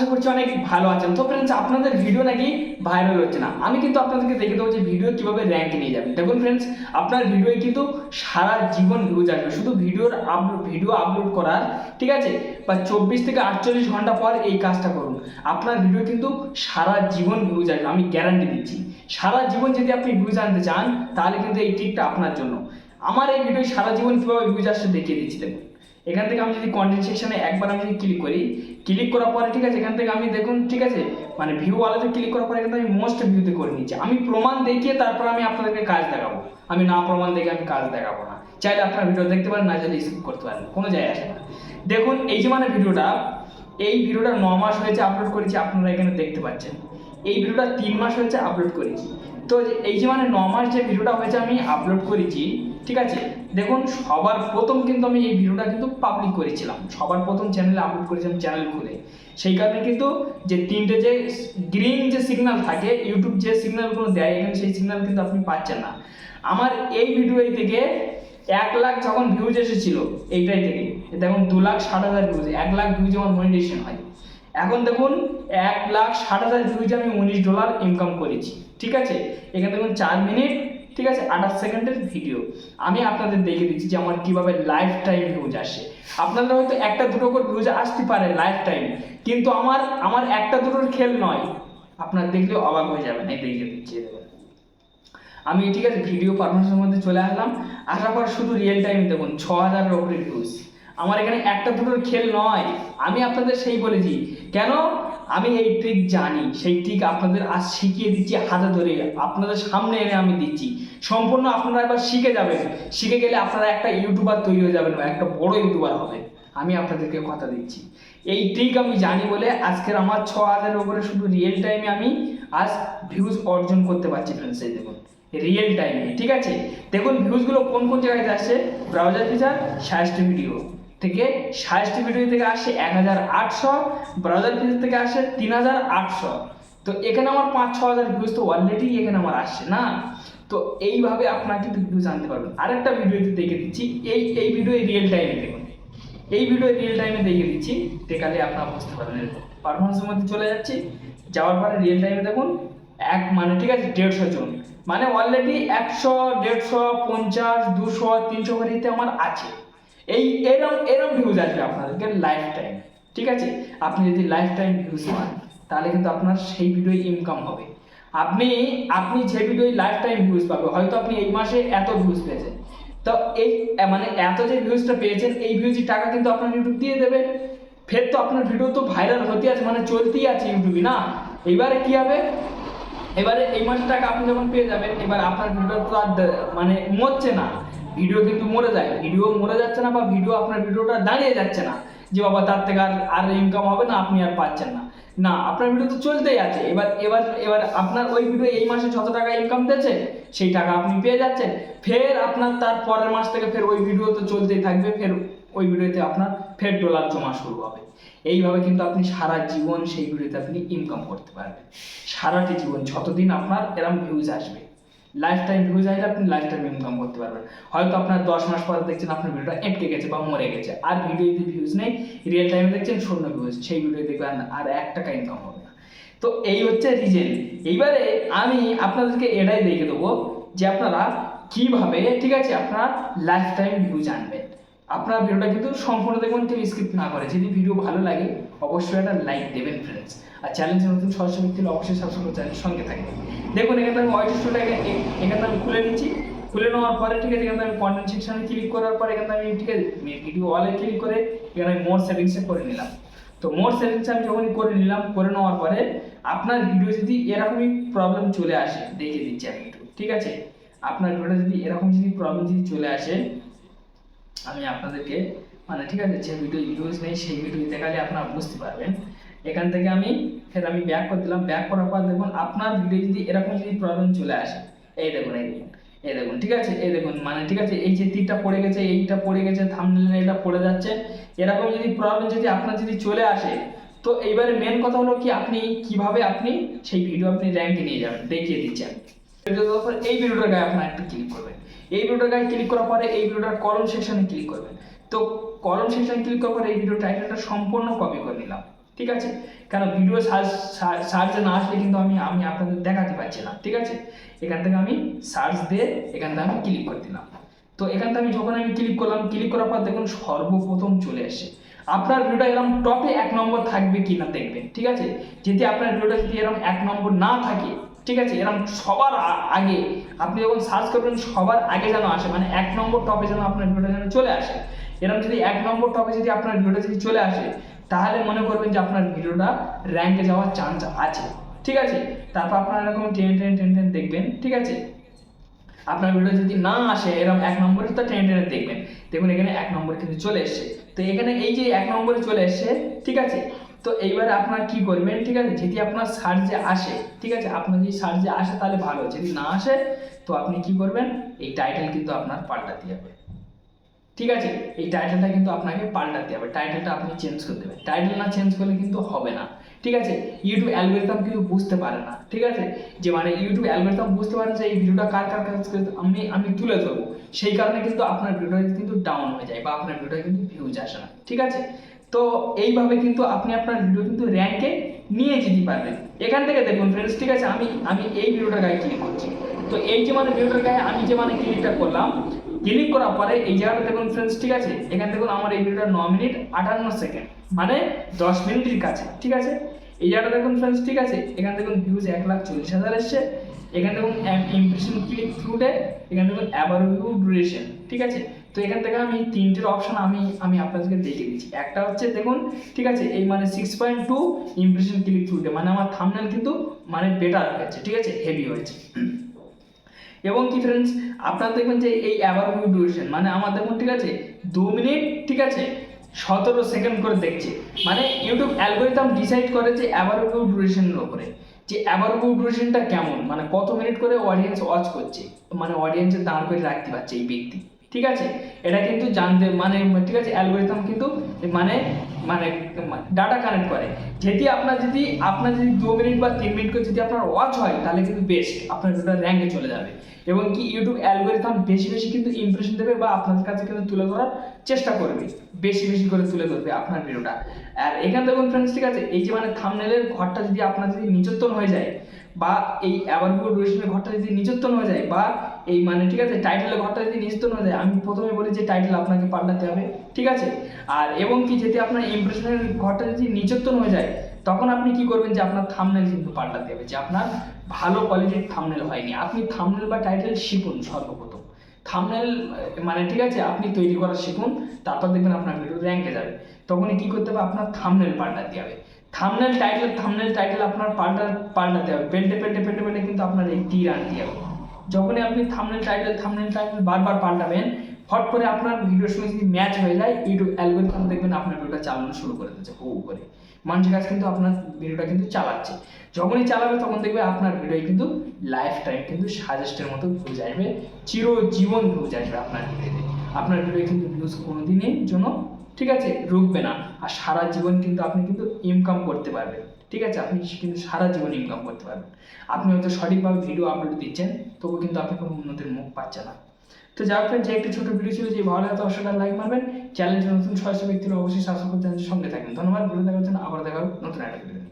আশা করছি অনেক ভালো আছেন। তো ফ্রেন্ডস আপনাদের ভিডিও নাকি ভাইরাল হচ্ছে না? আমি কিন্তু আপনাদেরকে দেখে দেবো যে ভিডিও কীভাবে র্যাঙ্ক নিয়ে যাবেন। দেখুন ফ্রেন্ডস আপনার ভিডিও কিন্তু সারা জীবন ভিউজ আসবে। শুধু ভিডিওর আপলোড ভিডিও আপলোড করার, ঠিক আছে? বা চব্বিশ থেকে আটচল্লিশ ঘণ্টা পর এই কাজটা করুন। আপনার ভিডিও কিন্তু সারা জীবন ভিউজ আসবে, আমি গ্যারান্টি দিচ্ছি। সারা জীবন যদি আপনি ভিউজ আনতে চান, তাহলে কিন্তু এই টিপটা আপনার জন্য। আমার এই ভিডিও সারা জীবন কীভাবে ভিউজ আসছে দেখিয়ে দিচ্ছি, দেখুন। এখান থেকে আমি যদি কন্টেন্ট সেকশনে একবার আমি যদি ক্লিক করি ক্লিক করার পরে ঠিক আছে, এখান থেকে আমি দেখুন, ঠিক আছে মানে ভিউ ওয়ালাতে ক্লিক করার পরে এখান আমি মোস্ট ভিউতে করে নিচ্ছি। আমি প্রমাণ দেখিয়ে তারপর আমি আপনাদেরকে কাজ দেখাবো। আমি না প্রমাণ দেখে আমি কাজ দেখাবো না। চাইলে আপনার ভিডিও দেখতে পারেন, না চাইলে স্কিপ করতে পারেন, কোনো যায় আসে না। দেখুন, এই যে মানে ভিডিওটা এই ভিডিওটা ন মাস হয়েছে আপলোড করেছি, আপনারা এখানে দেখতে পাচ্ছেন। এই ভিডিওটা তিন মাস হয়েছে আপলোড করেছি। তো এই যে মানে ন মাস যে ভিডিওটা হয়েছে আমি আপলোড করেছি, ঠিক আছে? দেখুন, সবার প্রথম কিন্তু আমি এই ভিডিওটা কিন্তু পাবলিক করেছিলাম। সবার প্রথম চ্যানেলে আপলোড করেছিলাম চ্যানেল খুলে। সেই কারণে কিন্তু যে তিনটে যে গ্রিন যে সিগন্যাল থাকে ইউটিউব যে সিগন্যালগুলো দেয় এখানে সেই সিগন্যাল কিন্তু আপনি পাচ্ছেন না। আমার এই ভিডিও থেকে এক লাখ যখন ভিউজ এসেছিল, এইটাই থেকে। দেখুন, দু লাখ ষাট হাজার ভিউজ এক লাখ ভিউজ আমার মনিটেশন হয়। এখন দেখুন, এক লাখ ষাট হাজার ভিউজে আমি উনিশ ডলার ইনকাম করেছি, ঠিক আছে? এখানে দেখুন চার মিনিট ঠিক আছে? আঠাশ সেকেন্ডের ভিডিও আমি আপনাদের দেখে দিচ্ছি যে আমার কীভাবে লাইফ টাইম ভিউজ আসে। আপনাদের হয়তো একটা দুটো করে ভিউজ আসতে পারে লাইফ টাইম কিন্তু আমার আমার একটা দুটোর খেল নয়। আপনার দেখলে অবাক হয়ে যাবেন, এই দেখে দিচ্ছি আমি, ঠিক আছে ভিডিও পারফরমেন্সের মধ্যে চলে আসলাম। আসার পর শুধু রিয়েল টাইম দেখুন, ছ হাজারের ওপরে ভিউজ আমার এখানে একটা দুটোর খেল নয়। আমি আপনাদের সেই বলেছি। কেন? আমি এই ট্রিক জানি। সেই ট্রিক আপনাদের আজ শিখিয়ে দিচ্ছি, হাতে ধরে। আপনাদের সামনে এনে আমি দিচ্ছি। সম্পূর্ণ আপনারা একবার শিখে যাবেন। শিখে গেলে আপনারা একটা ইউটিউবার তৈরি হয়ে যাবেন একটা বড় ইউটিউবার হবেন আমি আপনাদেরকে কথা দিচ্ছি। এই ট্রিক আমি জানি বলে আজকের আমার ছ হাজারের উপরে শুধু রিয়েল টাইমে আমি আজ ভিউজ অর্জন করতে পারছি ফ্রেন্ডস এই দেখুন। রিয়েল টাইমে ঠিক আছে? দেখুন ভিউজগুলো কোন কোন জায়গায় আসছে? ব্রাউজার ফিচার সাজেস্ট ভিডিও থেকে সাজেস্ট ভিডিও থেকে আসে এক হাজার আটশো ব্রাউজার ফিচার থেকে আসে তিন হাজার আটশো। তো এখানে আমার পাঁচ ছ হাজার ভিউজ তো অলরেডি এখানে আমার আসছে না? তো এইভাবে আপনারা কিন্তু ভিউজ আনতে পারবেন। আরেকটা ভিডিওতে দেখে দিচ্ছি। এই এই ভিডিও রিয়েল টাইমে দেখুন। এই ভিডিও রিয়েল টাইমে দেখে দিচ্ছি। দেখালে আপনারা বুঝতে পারবেন পারফরমেন্সের মধ্যে চলে যাচ্ছি। যাওয়ার পরে রিয়েল টাইমে দেখুন, এক মানে ঠিক আছে, দেড়শো জন। মানে অলরেডি একশো, দেড়শো, পঞ্চাশ, দুশো, তিনশো ভরিতে আমার আছে। এই এরম এরম ভিউজ আসবে আপনাদেরকে লাইফ টাইম ঠিক আছে? আপনি যদি লাইফ টাইম ভিউজ পান, তাহলে কিন্তু আপনার সেই ভিডিও ইনকাম হবে। আপনি আপনি যে ভিডিও লাইফ টাইম ভিউজ পাবে হয়তো আপনি এই মাসে এত ভিউজ পেয়েছেন। তো এই মানে এত যে ভিউজটা পেয়েছেন, এই ভিউজের টাকা কিন্তু আপনার ইউটিউব দিয়ে দেবে। ফের তো আপনার ভিডিও তো ভাইরাল হতে আছে মানে চলতেই আছে ইউটিউবে না? এবারে কি হবে? এবারে এই মাসের টাকা আপনি যখন পেয়ে যাবেন, এবার আপনার ভিডিও তো আর মানে মরছে না। ভিডিও কিন্তু মরে যায়। ভিডিও মরে যাচ্ছে না বা ভিডিও আপনার ভিডিওটা দাঁড়িয়ে যাচ্ছে না যে বাবা তার থেকে আর আর ইনকাম হবে না, আপনি আর পাচ্ছেন না। না, আপনার ভিডিও তো চলতেই আছে। এবার এবার এবার আপনার ওই ভিডিও এই মাসে যত টাকা ইনকাম দিয়েছে, সেই টাকা আপনি পেয়ে যাচ্ছেন। ফের আপনার তার পরের মাস থেকে ফের ওই ভিডিও তো চলতেই থাকবে, ফের ওই ভিডিওতে আপনার ফের ডলার জমা শুরু হবে। এইভাবে কিন্তু আপনি সারা জীবন সেই ভিডিওতে আপনি ইনকাম করতে পারবেন। সারাটি জীবন, যতদিন আপনার এরম ভিউজ আসবে। লাইফ টাইম ভিউজ আসলে আপনি লাইফ টাইম ইনকাম করতে পারবেন। হয়তো আপনার দশ মাস পরে দেখছেন আপনার ভিডিওটা এটকে গেছে বা মরে গেছে। আর ভিডিওতে ভিউজ নেই রিয়েল টাইমে দেখছেন শূন্য ভিউজ সেই ভিডিও দেখবেন আর এক টাকা ইনকাম হবে না। তো এই হচ্ছে রিজেন এইবারে আমি আপনাদেরকে এটাই দেখে দেবো যে আপনারা কীভাবে, ঠিক আছে, আপনারা লাইফ টাইম ভিউজ আনবেন। আপনার ভিডিওটা কিন্তু সম্পূর্ণ দেখবেন কেউ স্কিপ না করে। যদি ভিডিও ভালো লাগে, অবশ্যই একটা লাইক দেবেন ফ্রেন্ডস আর চ্যালেঞ্জে নতুন সরাসরি ব্যক্তি হলে অবশ্যই সাবস্ক্রাইব করে চ্যানেলের সঙ্গে থাকবেন। দেখুন, এখানে আমি ওয়াইট স্টুডিও এখানে আমি খুলে নিচ্ছি। খুলে নেওয়ার পরে, ঠিক আছে, এখানে আমি কন্টেন্ট সেকশনে ক্লিক করার পরে, এখানে আমি, ঠিক আছে ভিডিও ওয়ালে ক্লিক করে এখানে আমি মোর সেটিংসে করে নিলাম। তো মোর সেটিংস আমি যখনই করে নিলাম, করে নেওয়ার পরে, আপনার ভিডিও যদি এরকমই প্রবলেম চলে আসে, দেখিয়ে দিচ্ছি আমি একটু, ঠিক আছে? আপনার ভিডিও যদি এরকম যদি প্রবলেম যদি চলে আসে, আমি আপনাদেরকে মানে ঠিক আছে, যে ভিডিও ইউজ নেই, সেই ভিডিও দেখালে আপনারা বুঝতে পারবেন। এখান থেকে আমি ফের আমি ব্যাক করে দিলাম। ব্যাক করার পর দেখুন, আপনার ভিডিও যদি এরকম যদি প্রবলেম চলে আসে, এই দেখুন এই দেখুন এই দেখুন, ঠিক আছে? এই দেখুন মানে ঠিক আছে, এই যে তীরটা পড়ে গেছে, এইটা পড়ে গেছে থামনেলে এটা পড়ে যাচ্ছে। এরকম যদি প্রবলেম যদি আপনার যদি চলে আসে, তো এইবারে মেন কথা হলো কি, আপনি কীভাবে আপনি সেই ভিডিও আপনি র্যাঙ্কে নিয়ে যাবেন, দেখিয়ে দিচ্ছি আমি। ভিডিও দেওয়ার এই ভিডিওটার গায়ে আপনার একটা ক্লিক করবেন। এই ভিডিওটার গায়ে ক্লিক করার পরে এই ভিডিওটার কলম সেকশনে ক্লিক করবেন। তো কলম সেকশনে ক্লিক করার পরে এই ভিডিও টাইটেলটা সম্পূর্ণ কপি করে নিলাম। ঠিক আছে? কেন ভিডিও সার্চ সার্চে না আসলে কিন্তু আমি আমি আপনাদের দেখাতে পারছি না, ঠিক আছে? এখান থেকে আমি সার্চ দিয়ে এখান থেকে আমি ক্লিক করে দিলাম। তো এখান থেকে আমি যখন আমি ক্লিক করলাম ক্লিক করার পর দেখুন সর্বপ্রথম চলে আসে আপনার ভিডিওটা এরকম টপে এক নম্বর থাকবে কি না দেখবেন, ঠিক আছে? যদি আপনার ভিডিওটা যদি এরকম এক নম্বর না থাকে, ঠিক আছে? এরকম সবার আগে আপনি যখন সার্চ করবেন, সবার আগে যেন আসে মানে এক নম্বর টপে যেন আপনার ভিডিওটা যেন চলে আসে। এরকম যদি এক নম্বর টপে যদি আপনার ভিডিওটা যদি চলে আসে তাহলে মনে করবেন যে আপনার ভিডিওটা র্যাঙ্কে যাওয়ার চান্স আছে। ঠিক আছে? তারপর আপনারা এরকম টেন টেন টেন টেন দেখবেন, ঠিক আছে? আপনার ভিডিও যদি না আসে, এরকম এক নম্বরে তো টেনে টেনে দেখবেন। দেখুন, এখানে এক নম্বরে কিন্তু চলে এসছে। তো এখানে এই যে এক নম্বরে চলে এসছে, ঠিক আছে? তো এইবারে আপনার কি করবেন, ঠিক আছে? যদি আপনার সার্চে আসে, ঠিক আছে? আপনার যদি সার্চে আসে, তাহলে ভালো। যদি না আসে, তো আপনি কি করবেন? এই টাইটেল কিন্তু আপনার পাল্টাতে হবে ঠিক আছে? এই টাইটেলটা কিন্তু আপনাকে পাল্টাতে হবে। টাইটেলটা আপনি চেঞ্জ করে দেবেন টাইটেল না চেঞ্জ করলে কিন্তু হবে না। ঠিক আছে? ইউটিউব অ্যালগোরিদম কিন্তু বুঝতে পারে না। ঠিক আছে? যে মানে ইউটিউব অ্যালগোরিদম বুঝতে পারে যে এই ভিডিওটা কার কার কাছে আমি আমি তুলে ধরবো। সেই কারণে কিন্তু আপনার ভিডিওটা কিন্তু ডাউন হয়ে যায় বা আপনার ভিডিওটা কিন্তু ভিউজ আসে না। ঠিক আছে? তো এইভাবে কিন্তু আপনি আপনার ভিডিও কিন্তু র্যাঙ্কে নিয়ে যেতে পারবেন। এখান থেকে দেখুন ফ্রেন্ডস ঠিক আছে? আমি আমি এই ভিডিওটার গায়ে ক্লিক করছি। তো এই যে মানে ভিডিওটার গায়ে আমি যে মানে ক্লিকটা করলাম ক্লিক করার পরে এই জায়গাটা দেখুন ফ্রেন্ডস ঠিক আছে? এখানে দেখুন আমার এই ভিডিওটা ন মিনিট আটান্ন সেকেন্ড মানে দশ মিনিটের কাছে, ঠিক আছে? এই জায়গাটা দেখুন ফ্রেন্ডস ঠিক আছে? এখানে দেখুন ভিউজ এক লাখ চল্লিশ হাজার এসছে। এখানে দেখুন ইমপ্রেশন ক্লিক থ্রুতে এখানে দেখুন অ্যাবার ভিউ ডিউরেশন ঠিক আছে? তো এখান থেকে আমি তিনটের অপশন আমি আমি আপনাদেরকে দেখিয়ে দিচ্ছি। একটা হচ্ছে দেখুন, ঠিক আছে? এই মানে six point two impression click থ্রুতে মানে আমার থামনেল কিন্তু মানে বেটার হয়েছে, ঠিক আছে? হেভি হয়েছে। এবং কি ফ্রেন্ডস আপনারা দেখবেন যে এই অ্যাভারভিউ ডিউরেশন মানে আমাদের দেখুন ঠিক আছে, দু মিনিট ঠিক আছে, সতেরো সেকেন্ড করে দেখছে। মানে ইউটিউব অ্যালগোরিদম ডিসাইড করে যে অ্যাভারভিউ ডিউরেশনের ওপরে যে অ্যাভারভিউ ডিউরেশনটা কেমন? মানে কত মিনিট করে অডিয়েন্স ওয়াচ করছে? মানে অডিয়েন্সের দাঁড় করে রাখতে পারছে এই ব্যক্তি। ঠিক আছে? এটা কিন্তু জানতে মানে ঠিক আছে অ্যালগোরিদম কিন্তু মানে মানে ডাটা কানেক্ট করে। যেটি আপনার, যদি আপনার যদি দু মিনিট বা তিন মিনিট করে যদি আপনার ওয়াচ হয়, তাহলে কিন্তু বেস্ট আপনার ভিডিওটা র্যাঙ্কে চলে যাবে। এবং কি ইউটিউব অ্যালগোরিদম বেশি বেশি কিন্তু ইমপ্রেশন দেবে বা আপনাদের কাছে কিন্তু তুলে ধরার চেষ্টা করবে। বেশি বেশি করে তুলে ধরবে আপনার ভিডিওটা আর এখানে দেখুন ফ্রেন্ডস ঠিক আছে, এই যে মানে থামনেলের ঘরটা যদি আপনার যদি নিচত্তন হয়ে যায়, বা এই অ্যাভারভিউ ডিউরেশনের ঘরটা যদি নিচত্তন হয়ে যায়, বা এই মানে ঠিক আছে টাইটেলের ঘরটা যদি নিচত্তন হয়ে যায় আমি প্রথমে বলি যে টাইটেল আপনাকে পাল্টাতে হবে, ঠিক আছে? আর এবং কি যদি আপনার ইমপ্রেশনের ঘরটা যদি নিচত্তন হয়ে যায়, তখন আপনি কি করবেন যে আপনার থামনেল কিন্তু পাল্টাতে হবে, যে আপনার ভালো কোয়ালিটির থামনেল হয়নি। আপনি থামনেল বা টাইটেল শিখুন সর্বপ্রথম। থামনেল মানে ঠিক আছে, আপনি তৈরি করা শিখুন, তারপর দেখবেন আপনার ভিডিও র্যাঙ্কে যাবে। তখনই কি করতে হবে? আপনার থামনেল পাল্টাতে হবে। থামনেল টাইটেল থামনেল টাইটেল আপনার পাল্টা, পাল্টাতে হবে। পেন্টে পেন্টে পেন্টে পেন্টে কিন্তু আপনার এই তীর আনতে হবে। যখনই আপনি থামনেল টাইটেল থামনেল টাইটেল বারবার পাল্টাবেন, হট করে আপনার ভিডিওর সঙ্গে যদি ম্যাচ হয়ে যায় ইউটিউব অ্যালগোরিদম দেখবেন আপনার ভিডিওটা চালানো শুরু করে দিচ্ছে হু করে। মানুষের কাছে কিন্তু আপনার ভিডিওটা কিন্তু চালাচ্ছে। যখনই চালাবে তখন দেখবে আপনার ভিডিও কিন্তু লাইফ টাইম কিন্তু সাজেস্টের মতো ভিউজ আসবে, চিরজীবন ভিউজ আসবে আপনার ভিডিওতে আপনার ভিডিও কিন্তু ভিউজ কোনো দিনের জন্য ঠিক আছে? রুখবে না। আর সারা জীবন কিন্তু আপনি কিন্তু ইনকাম করতে পারবেন। ঠিক আছে? আপনি কিন্তু সারা জীবন ইনকাম করতে পারবেন। আপনি হয়তো সঠিকভাবে ভিডিও আপলোড দিচ্ছেন তবু কিন্তু আপনি কোনো উন্নতির মুখ পাচ্ছেন না। তো যাই হোক যে একটি ছোট ভিডিও ছিল, যে ভালো লাগে অবশ্যই লাইক মারবেন। চ্যানেলটি নতুন সহস্র ব্যক্তিরা অবশ্যই সাবস্ক্রাইব করতে সঙ্গে থাকবেন। ধন্যবাদ ভিডিও দেখার জন্য আবার দেখা নতুন একটা ভিডিও